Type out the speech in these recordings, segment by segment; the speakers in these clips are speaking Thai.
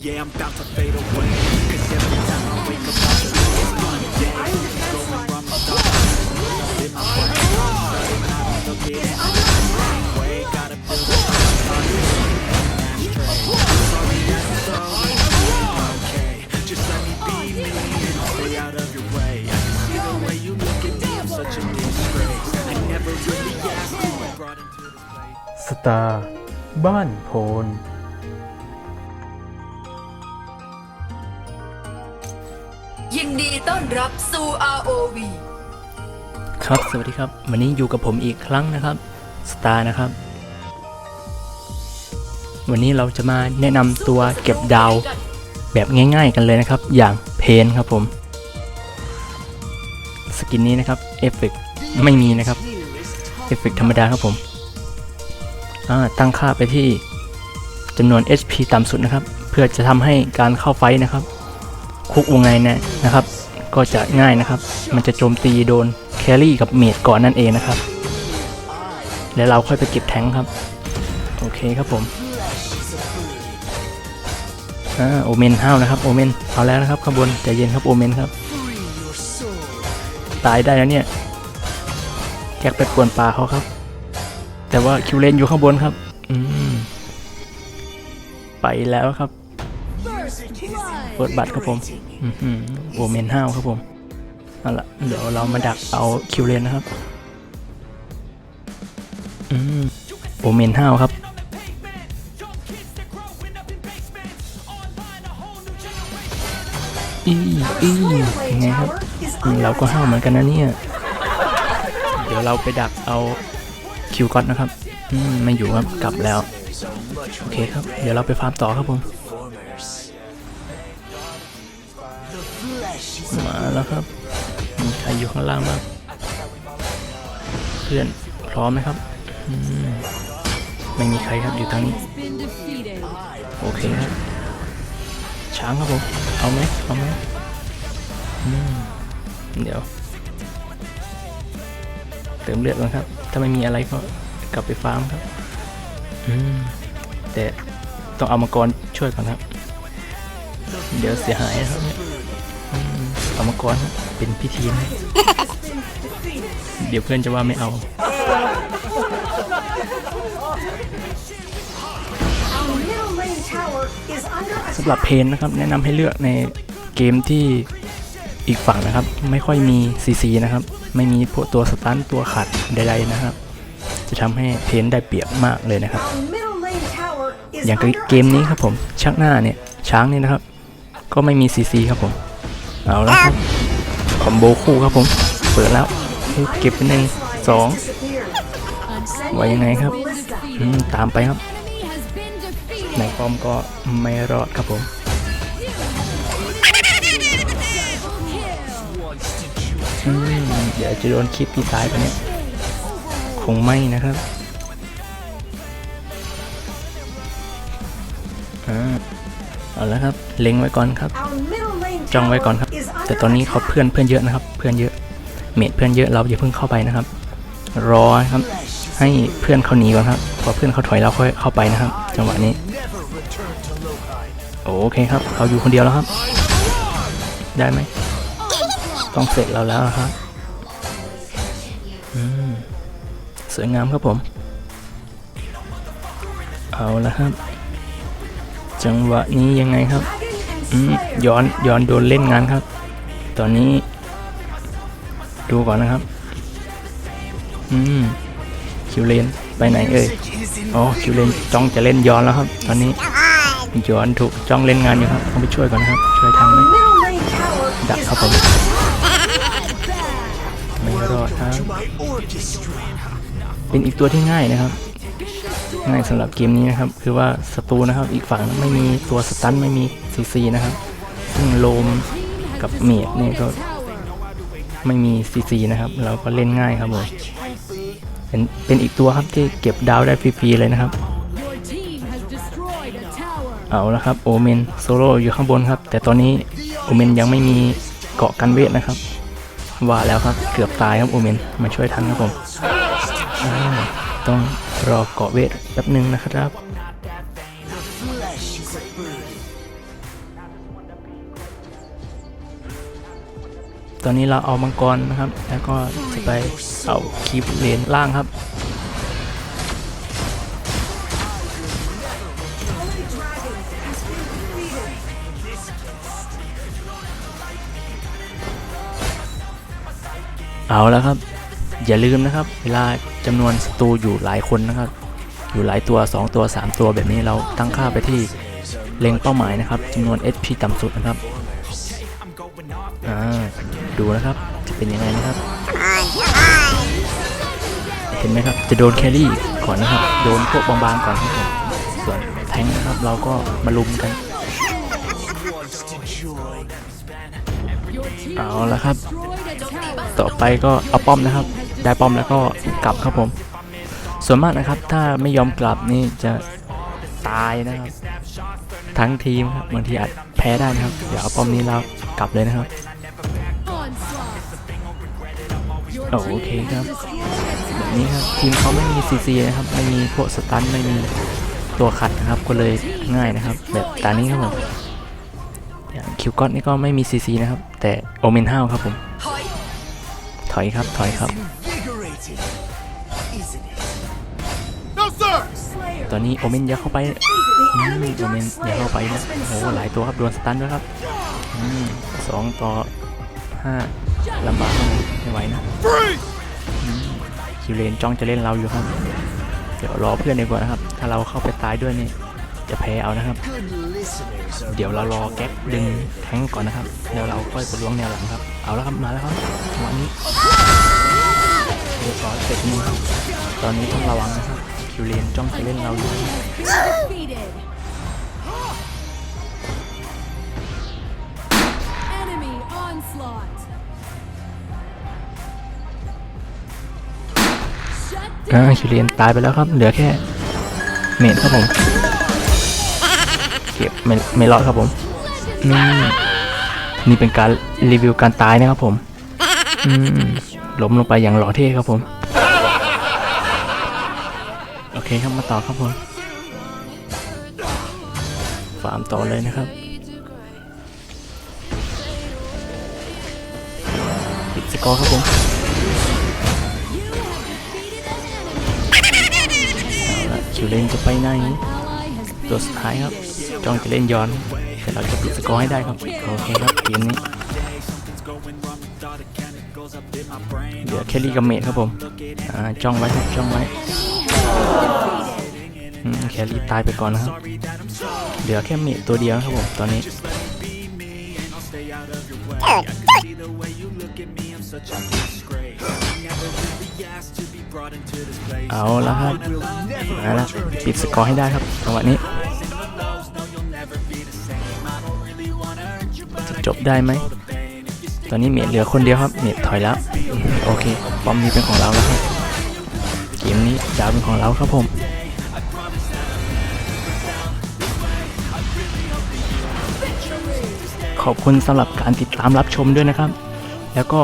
Yeah, I'm about to fade away. Cause every time I wake up, I feel it's Monday. Going Ramadan. In my brain. Starting out on the bed. Way, gotta build it up Sorry that's so Okay, just let me be me Stay out of your way I can see the way you look at me, I'm such a disgrace. I never really asked who I brought into this place. สตาร์บ้านโพน ยินดีต้อนรับสู่ ROV ครับสวัสดีครับ วันนี้อยู่กับผมอีกครั้งนะครับสตาร์นะครับ วันนี้เราจะมาแนะนำตัวเก็บดาวแบบง่าย ๆ กันเลยนะครับ อย่างเพนครับผม สกินนี้นะครับเอฟเฟกไม่มีนะครับเอฟเฟกธรรมดาครับผมตั้งค่าไปที่จำนวน HP ต่ำสุดนะครับ เพื่อจะทำให้การเข้าไฟท์นะครับ คุกวงในนี่ยนะครับ ก็จะง่ายนะครับ มันจะโจมตีโดนแครี่กับเมดก่อนนั่นเองนะครับ แล้วเราค่อยไปเก็บแทงครับ โอเคครับผมอ่าโอเมนห้าวนะครับโอเมนเอาแล้วนะครับข้างบนใจเย็นครับโอเมนครับ ตายได้แล้วเนี่ยแกกไปป่วนป่าเขาครับ แต่ว่าคิวเลนอยู่ข้างบนครับ อืมไปแล้วครับ เปิดบัตรครับผมอือหือโอเมนห้าวครับผม เอาละเดี๋ยวเรามาดักเอาคิวเลนนะครับอืมโอเมนห้าวครับอีอียังไงครับอืมเราก็ห้าวเหมือนกันนะเนี่ย เดี๋ยวเราไปดักเอาคิวก่อนนะครับอืมไม่อยู่ครับ กลับแล้ว โอเคครับ เดี๋ยวเราไปฟาร์มต่อครับผม มาแล้วครับมีใครอยู่ข้างล่างบ้างเพื่อนพร้อมไหมครับมไม่มีใครครับอยู่ทางนี้โอเคครับช้างครับผมเอาไหมเอาไหมมเดี๋ยว เติมเลือดก่อนครับ ถ้าไม่มีอะไรก็กลับไปฟาร์มครับแต่ต้องเอามังกรช่วยก่อนครับ เดี๋ยวเสียหายนะครับเนี่ย เอามังกรครับเป็นพิธีนะเดี๋ยวเพื่อนจะว่าไม่เอา Our middle lane tower is under สำหรับเพนนะครับ แนะนำให้เลือกในเกมที่อีกฝั่งนะครับ ไม่ค่อยมี CC นะครับ ไม่มีพวกตัวสตันตัวขัดใดๆนะครับ จะทำให้เพนได้เปรียบมากเลยนะครับ Our middle lane tower is อย่าง under เกมนี้ครับผมชักหน้าเนี่ยช้างนี่นะครับ ก็ไม่มี CC ครับผม เอาแล้วครับคอมโบคู่ครับผม เปิดแล้วเก็บไปหนึ่งสอง disappeared. ว่ายังไงครับ Ballista. อืมตามไปครับในคอมก็ไม่รอดครับผมอืมเดี๋ยวจะโดนคลิปที่ตายไปเนี่ย คงไม่นะครับอ่าเอาแล้วครับ เล็งไว้ก่อนครับ Our middle lane จ้องไว้ก่อนครับ tower is แต่ตอนนี้เขาเพื่อนเพื่อนเยอะนะครับ เพื่อนเยอะ เมดเพื่อนเยอะเราอย่าเพิ่งเข้าไปนะครับ รอครับ ให้เพื่อนเขาหนีก่อนครับพอเพื่อนเขาถอยเราค่อยเข้าไปนะครับ จังหวะนี้ โอเคครับเขาอยู่คนเดียวแล้วครับ ได้ไหมต้องเสร็จเราแล้วครับสวยงามครับผม เอาละครับ จังหวะนี้ยังไงครับย้อนย้อนโดนเล่นงานครับ ตอนนี้ ดูก่อนนะครับ อืม คิวเลน ไปไหนเอ่ยอ๋อคิวเลนจ้องจะเล่นย้อนแล้วครับ ตอนนี้ย้อนถูกจ้องเล่นงานอยู่ครับต้องไปช่วยก่อนนะครับ ช่วยทัน Our ไหมดักครับผมไม่รอดครับเป็นอีกตัวที่ง่ายนะครับ ง่ายสำหรับเกมนี้นะครับ คือว่าศัตรูนะครับ อีกฝั่งไม่มีตัวสตันไม่มีซีซีนะครับ ซึ่งโลม กับเมดเนี่ยก็ไม่มีซีซีนะครับ เราก็เล่นง่ายครับผมเป็นเป็นอีกตัวครับที่เก็บดาวได้ฟรีๆเลยนะครับ เอาละครับโอเมนโซโล่อยู่ข้างบนครับ แต่ตอนนี้โอเมนยังไม่มีเกาะกันเวทนะครับ ว่าแล้วครับเกือบตายครับโอเมนมาช่วยทันครับผมต้องรอเกาะเวทแป๊บหนึ่งนะครับ ตอนนี้เราเอามังกรนะครับ แล้วก็จะไปเอาคีบเลนล่างครับ เอาแล้วครับ อย่าลืมนะครับ เวลาจำนวนศัตรูอยู่หลายคนนะครับ อยู่หลายตัว 2 ตัว 3 ตัวแบบนี้เราตั้งค่าไปที่เล็งเป้าหมายนะครับจำนวน HP ต่ำสุดนะครับ ดูนะครับ จะเป็นยังไงนะครับ เห็นไหมครับ จะโดนแครี่ก่อนนะครับ โดนพวกบางๆก่อนครับผมส่วนแทงนะครับเราก็มาลุมกัน เอาละครับ ต่อไปก็เอาป้อมนะครับ ได้ป้อมแล้วก็กลับครับผม ส่วนมากนะครับ ถ้าไม่ยอมกลับนี่จะตายนะครับ ทั้งทีมครับบางทีอาจแพ้ได้นะครับ เดี๋ยวเอาป้อมนี้แล้วกลับเลยนะครับ โอเคครับ แบบนี้ครับทีมเขาไม่มีซีซีนะครับ ไม่มีพวกสตันไม่มีตัวขัดนะครับก็เลยง่ายนะครับ แบบตานี้ครับผมอย่างคิวก็อตนี่ก็ไม่มีซีซีนะครับ แต่โอเมนห้าวครับผม ถอยครับถอยครับ ตอนนี้โอเมนย่าเข้าไปโอเมนย่าเข้าไปนะโอ้โหหลายตัวครับโดนสตันด้วยครับสองต่อห้า ลำบากมากไม่ไหวนะอืมคิวเลนจ้องจะเล่นเราอยู่ครับ เดี๋ยวรอเพื่อนดีกว่านะครับ ถ้าเราเข้าไปตายด้วยนี่จะแพ้เอานะครับ เดี๋ยวเรารอแก๊กดึงแทงก์ก่อนนะครับเดี๋ยวเราค่อยไปล้วงแนวหลังครับ เอาแล้วครับมาแล้วครับจังหวะนี้เรียบร้อยเสร็จมือครับ ตอนนี้ต้องระวังนะครับ คิวเลนจ้องจะเล่นเราอยู่ อ่าคิวเลนตายไปแล้วครับ เหลือแค่เมดครับผม เก็บไม่ไม่รอดครับผมนี่นี่เป็นการรีวิวการตายนะครับผมอืมล้มลงไปอย่างหล่อเท่ครับผม โอเคครับมาต่อครับผม ฟาร์มต่อเลยนะครับปิดสกอร์ครับผม คิวเลนจะไปไหนตัวสุดท้ายครับจ้องจะเล่นย้อน แต่เราจะปิดสกอร์ให้ได้ครับ โอเคครับเกมนี้เหลือแคลรี่กับเมดครับผมจ้องไว้ครับจ้องไว้แคลรี่ตายไปก่อนนะครับเหลือแค่เมดตัวเดียวครับผมตอนนี้ เอาแล้วครับมาแล้วปิดสกอร์ให้ได้ครับจังหวะนี้จะจบได้ไหมตอนนี้เมดเหลือคนเดียวครับ เมดถอยแล้วอืมโอเคป้อมนี้เป็นของเราแล้วครับ เกมนี้ดาวเป็นของเราครับผม อบคุณสำหรับการติดตามรับชมด้วยนะครับ แล้วก็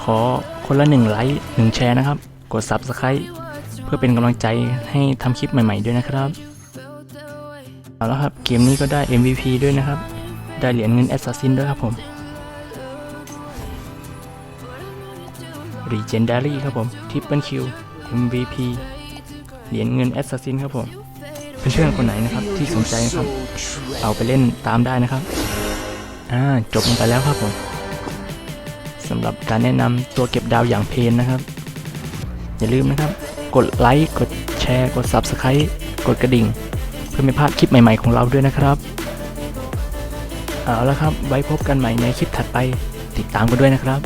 ขอคนละหนึ่งไลค์หนึ่งแชร์นะครับ กด Subscribe เพื่อเป็นกำลังใจให้ทำคลิปใหม่ ๆ ด้วยนะครับ เอาละครับ เกมนี้ก็ได้ MVP ด้วยนะครับ ได้เหรียญเงิน Assassin ด้วยครับผม Legendary ครับผม Triple Q MVP เหรียญเงิน Assassin ครับผมเพื่อนๆคนไหนนะครับที่สนใจนะครับ เอาไปเล่นตามได้นะครับ อ่าจบลงไปแล้วครับผมสำหรับการแนะนำตัวเก็บดาวอย่างเพนนะครับ อย่าลืมนะครับ กดไลค์กดแชร์ กด Subscribe กดกระดิ่ง เพื่อไม่พลาดคลิปใหม่ๆของเราด้วยนะครับ เอาละครับ ไว้พบกันใหม่ในคลิปถัดไปติดตามกันด้วยนะครับ